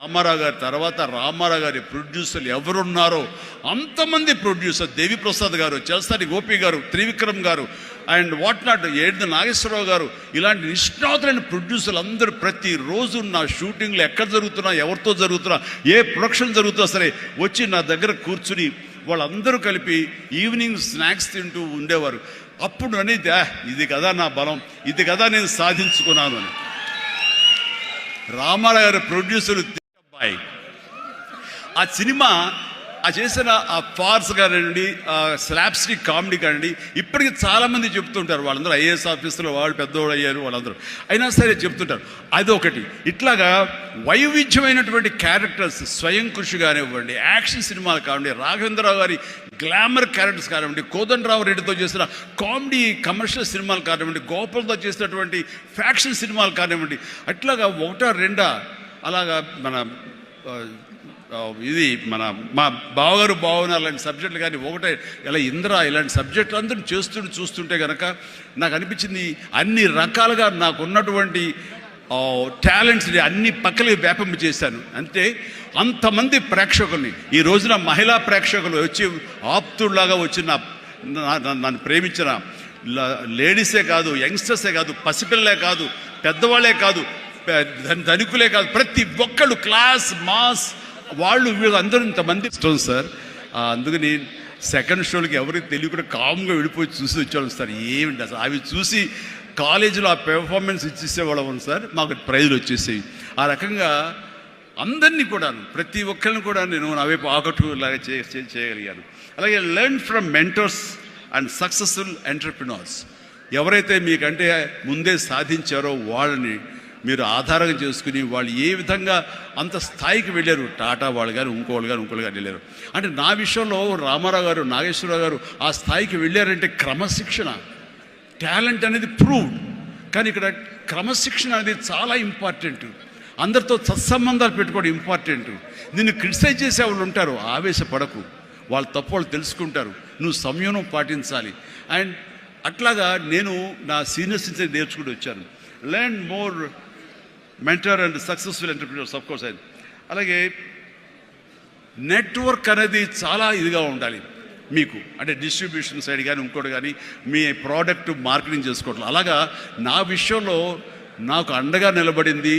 రామారావు గారి తర్వాత రామారావు గారి ప్రొడ్యూసర్లు ఎవరున్నారో అంతమంది ప్రొడ్యూసర్ దేవిప్రసాద్ గారు చేస్తాని గోపి గారు త్రివిక్రమ్ గారు అండ్ వాట్ నాట్ ఏడు నాగేశ్వరరావు గారు ఇలాంటి నిష్ణాతులైన ప్రొడ్యూసర్లు అందరూ ప్రతిరోజు నా షూటింగ్లు ఎక్కడ జరుగుతున్నా ఎవరితో జరుగుతున్నా ఏ ప్రొడక్షన్ జరుగుతున్నా సరే వచ్చి నా దగ్గర కూర్చుని వాళ్ళందరూ కలిపి ఈవినింగ్ స్నాక్స్ తింటూ ఉండేవారు. అప్పుడు అనేది ఇది కదా నా బలం ఇది కదా నేను సాధించుకున్నాను అని. రామారావు గారి ప్రొడ్యూసర్ అబ్బాయి ఆ సినిమా ఆ చేసిన ఆ ఫార్స్ కానివ్వండి ఆ కామెడీ కానివ్వండి ఇప్పటికి చాలామంది చెప్తుంటారు వాళ్ళందరూ ఐఏఎస్ ఆఫీసులో వాళ్ళు పెద్దవాళ్ళు అయ్యారు వాళ్ళందరూ. అయినా సరే చెప్తుంటారు అది ఒకటి ఇట్లాగా వైవిధ్యమైనటువంటి క్యారెక్టర్స్ స్వయం కృషి కానివ్వండి యాక్షన్ సినిమాలు కానివ్వండి రాఘవేంద్రరావు గారి గ్లామర్ క్యారెక్టర్స్ కానివ్వండి కోదండరావు రెడ్డితో చేసిన కామెడీ కమర్షియల్ సినిమాలు కానివ్వండి గోపాల్తో చేసినటువంటి ఫ్యాక్షన్ సినిమాలు కానివ్వండి అట్లాగా ఒకటా రెండా అలాగా మన ఇది మన మా బావగారు బావన అలాంటి సబ్జెక్టులు కానీ ఒకటే ఇలా ఇంద్ర ఇలాంటి సబ్జెక్టులు అందరూ చేస్తుంటే చూస్తుంటే కనుక నాకు అనిపించింది అన్ని రకాలుగా నాకు ఉన్నటువంటి టాలెంట్స్ని అన్ని పక్కలకి వ్యాపింప చేశాను. అంటే అంతమంది ప్రేక్షకుల్ని ఈ రోజున మహిళా ప్రేక్షకులు వచ్చి ఆప్తుల్లాగా వచ్చిన నా- నన్ను ప్రేమించిన లేడీసే కాదు యంగ్స్టర్సే కాదు పసిపిల్లలే కాదు పెద్దవాళ్ళే కాదు ధనికులే కాదు ప్రతి ఒక్కళ్ళు క్లాస్ మాస్ వాళ్ళు వీళ్ళు అందరూ ఇంతమంది. ఇష్టం సార్. అందుకని సెకండ్ షోలకి ఎవరికి తెలియకుండా కామ్గా వెళ్ళిపోయి చూసి వచ్చేవాళ్ళం సార్. ఏమిటి అసలు? అవి చూసి కాలేజీలో ఆ పెర్ఫార్మెన్స్ ఇచ్చేసేవాళ్ళం సార్. మాకు ప్రైజులు వచ్చేసేవి. ఆ రకంగా అందరినీ కూడా ప్రతి ఒక్కరిని కూడా నేను నా వైపు ఆకట్టులాగా చే- చేయగలిగాను. అలాగే learn from mentors and successful entrepreneurs ఎవరైతే మీకంటే ముందే సాధించారో వాళ్ళని మీరు ఆధారంగా చేసుకుని వాళ్ళు ఏ విధంగా అంత స్థాయికి వెళ్ళారు? టాటా వాళ్ళు కానీ ఇంకోళ్ళు కానీ ఇంకోళ్ళు కానీ వెళ్ళారు. అంటే నా విషయంలో రామారావు గారు నాగేశ్వరరావు గారు ఆ స్థాయికి వెళ్ళారంటే క్రమశిక్షణ టాలెంట్ అనేది ప్రూవ్డ్. కానీ ఇక్కడ క్రమశిక్షణ అనేది చాలా ఇంపార్టెంట్. అందరితో సత్సంబంధాలు పెట్టుకోవడం ఇంపార్టెంట్. నిన్ను క్రిటిసైజ్ చేసే వాళ్ళు ఉంటారు ఆవేశపడకు. వాళ్ళ తప్పు వాళ్ళు తెలుసుకుంటారు. నువ్వు సంయమనం పాటించాలి. అండ్ అట్లాగా నేను నా సీనియర్స్ నుంచి నేర్చుకుంటూ వచ్చాను. Learn more mentor and successful entrepreneurs of course అయింది అలాగే నెట్వర్క్ అనేది చాలా ఇదిగా ఉండాలి మీకు. అంటే డిస్ట్రిబ్యూషన్ సైడ్ కానీ ఇంకోటి కానీ మీ ప్రోడక్ట్ మార్కెటింగ్ చేసుకోవట్లేదు అలాగా నా విషయంలో నాకు అండగా నిలబడింది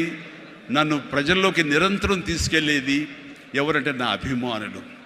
నన్ను ప్రజల్లోకి నిరంతరం తీసుకెళ్ళేది ఎవరంటే నా అభిమానులు.